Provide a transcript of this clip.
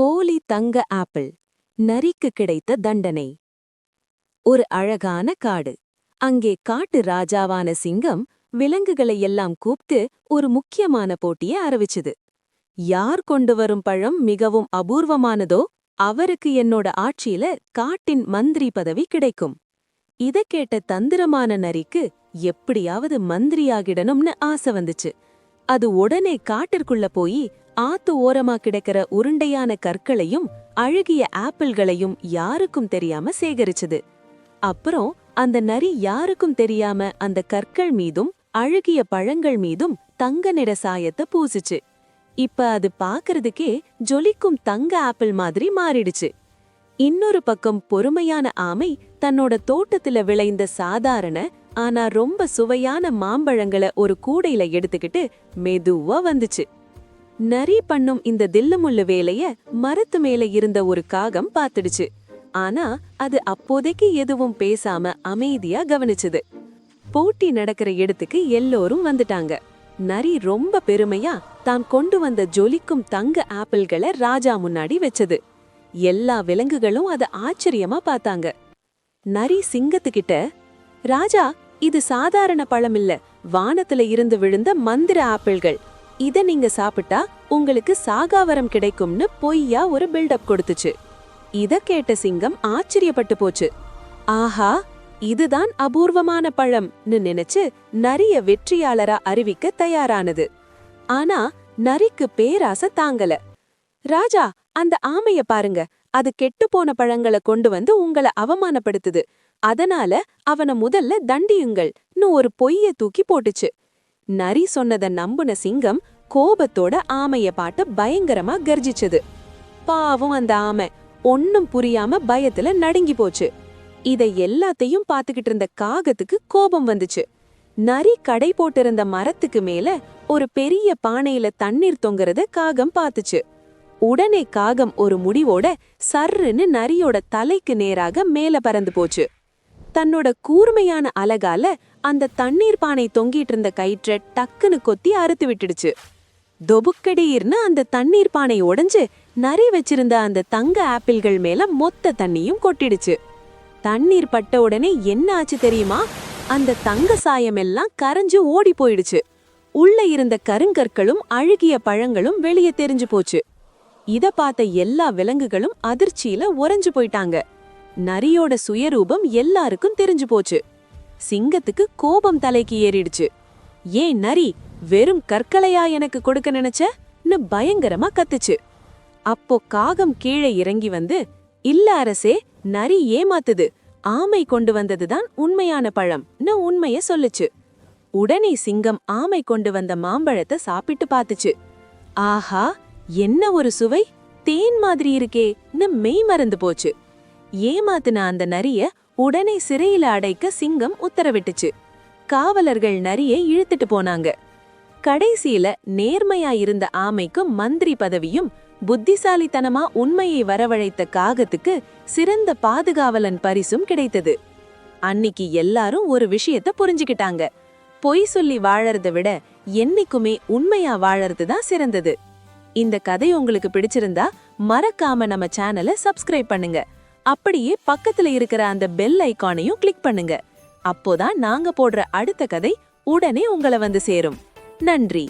போலி தங்க ஆப்பிள். நரிக்கு கிடைத்த தண்டனை. ஒரு அழகான காடு. அங்கே காட்டு ராஜாவான சிங்கம் விலங்குகளை எல்லாம் கூப்பிட்டு ஒரு முக்கியமான போட்டியை ஆரம்பிச்சுது யார் கொண்டு வரும் பழம் மிகவும் அபூர்வமானதோ அவருக்கு என்னோட ஆட்சியில காட்டின் மந்திரி பதவி கிடைக்கும். இத கேட்ட தந்திரமான நரிக்கு எப்படியாவது மந்திரியாகிடணும்னு ஆசை வந்துச்சு. அது உடனே காட்டிற்குள்ள போய் ஆத்து ஓரமா கிடக்கிற உருண்டையான கற்களையும் அழுகிய ஆப்பிள்களையும் யாருக்கும் தெரியாம சேகரிச்சது. அப்புறம் அந்த நரி யாருக்கும் தெரியாம அந்த கற்கள் மீதும் அழுகிய பழங்கள் மீதும் தங்க நிற சாயத்தை பூசிச்சு. இப்ப அது பாக்குறதுக்கே ஜொலிக்கும் தங்க ஆப்பிள் மாதிரி மாறிடுச்சு. இன்னொரு பக்கம் பொறுமையான ஆமை தன்னோட தோட்டத்துல விளைந்த சாதாரண ஆனா ரொம்ப சுவையான மாம்பழங்களை ஒரு கூடையில எடுத்துக்கிட்டு மெதுவா வந்துச்சு. நரி பண்ணும் இந்த தில்லுமுள்ளு வேலைய மரத்து மேல இருந்த ஒரு காகம் பார்த்துடுச்சு. ஆனா அது அப்போதைக்கு எதுவும் பேசாம அமைதியா கவனிச்சது. போட்டி நடக்கிற இடத்துக்கு எல்லோரும் வந்துட்டாங்க. நரி ரொம்ப பெருமையா தான் கொண்டு வந்த ஜொலிக்கும் தங்க ஆப்பிள்களை ராஜா முன்னாடி வச்சது. எல்லா விலங்குகளும் அத ஆச்சரியமா பார்த்தாங்க. நரி சிங்கத்துக்கிட்ட ராஜா இது சாதாரண பழம் இல்ல வானத்துல இருந்து விழுந்த மந்திர ஆப்பிள்கள். இத நீங்க சாப்பிட்டா உங்களுக்கு சாகாவரம் கிடைக்கும்னு பொய்யா ஒரு பில்டப் கொடுத்துச்சு. இத கேட்ட சிங்கம் ஆச்சரியப்பட்டு போச்சு. ஆஹா இதுதான் அபூர்வமான பழம்னு நினைச்சு நரிய வெற்றியாளரா அறிவிக்க தயாரானது. ஆனா நரிக்கு பேராசை தாங்கல. ராஜா அந்த ஆமைய பாருங்க. அது கெட்டுப்போன பழங்களை கொண்டு வந்து உங்களை அவமானப்படுத்துது. அதனால அவன முதல்ல தண்டியுங்கள்னு ஒரு பொய்ய தூக்கி போட்டுச்சு. நரி சொன்னத நம்புன சிங்கம் கோபத்தோட ஆமைய பாட்டு பயங்கரமா கர்ஜிச்சது. பாவம் அந்த ஆமை. ஒன்னும் புரியாம பயத்துல நடுங்கி போச்சு. இதை எல்லாத்தையும் பாத்துக்கிட்டு இருந்த காகத்துக்கு கோபம் வந்துச்சு. நரி கடை போட்டிருந்த மரத்துக்கு மேல ஒரு பெரிய பானையில தண்ணீர் தொங்குறத காகம் பாத்துச்சு உடனே காகம் ஒரு முடிவோட சர்ருன்னு நரியோட தலைக்கு நேராக மேல பறந்து போச்சு. தன்னோட கூர்மையான அலகால அந்த தண்ணீர் பானை தொங்கிட்டு இருந்த கயிற்ற டக்குன்னு கொத்தி அறுத்து விட்டுடுச்சு. தொபுக்கடீர்னு அந்த தண்ணீர் பானை உடைஞ்சு நரி வச்சிருந்த அந்த தங்க ஆப்பிள்கள் மேல மொத்த தண்ணியும் கொட்டிடுச்சு. தண்ணீர் பட்ட உடனே என்ன ஆச்சு தெரியுமா? அந்த தங்க சாயம் எல்லாம் கரைஞ்சு ஓடி போயிடுச்சு. உள்ள இருந்த கருங்கற்களும் அழுகிய பழங்களும் வெளியே தெரிஞ்சு போச்சு. இத பார்த்த எல்லா விலங்குகளும் அதிர்ச்சியில உறைஞ்சு போயிட்டாங்க. நரியோட சுயரூபம் எல்லாருக்கும் தெரிஞ்சு போச்சு. சிங்கத்துக்கு கோபம் தலைக்கு ஏறிடுச்சு. ஏன் நரி வெறும் கற்களையா எனக்கு கொடுக்க நினைச்சன்னு பயங்கரமா கத்துச்சு. அப்போ காகம் கீழே இறங்கி வந்து இல்ல அரசே நரி ஏமாத்துது. ஆமை கொண்டு வந்ததுதான் உண்மையான பழம்னு உண்மைய சொல்லுச்சு. உடனே சிங்கம் ஆமை கொண்டு வந்த மாம்பழத்தை சாப்பிட்டு பார்த்துச்சு ஆஹா என்ன ஒரு சுவை? தேன் மாதிரி இருக்கேன்னு மெய் மறந்து போச்சு. ஏமாத்துன அந்த நரிய உடனே சிறையில அடைக்க சிங்கம் உத்தரவிட்டுச்சு. காவலர்கள் நரிய இழுத்துட்டு போனாங்க. கடைசியில நேர்மையா இருந்த ஆமைக்கு மந்திரி பதவியும் புத்திசாலித்தனமா உண்மையை வரவழைத்த காகத்துக்கு சிறந்த பாதுகாவலன் பரிசும் கிடைத்தது. அன்னிக்கு எல்லாரும் ஒரு விஷயத்த புரிஞ்சுக்கிட்டாங்க. பொய் சொல்லி வாழறத விட என்னைக்குமே உண்மையா வாழறது தான் சிறந்தது. இந்த கதை உங்களுக்கு பிடிச்சிருந்தா மறக்காம நம்ம சேனலை சப்ஸ்கிரைப் பண்ணுங்க. அப்படியே பக்கத்துல இருக்கிற அந்த பெல் ஐக்கானையும் கிளிக் பண்ணுங்க. அப்போதான் நாங்க போடுற அடுத்த கதை உடனே உங்களை வந்து சேரும். நன்றி.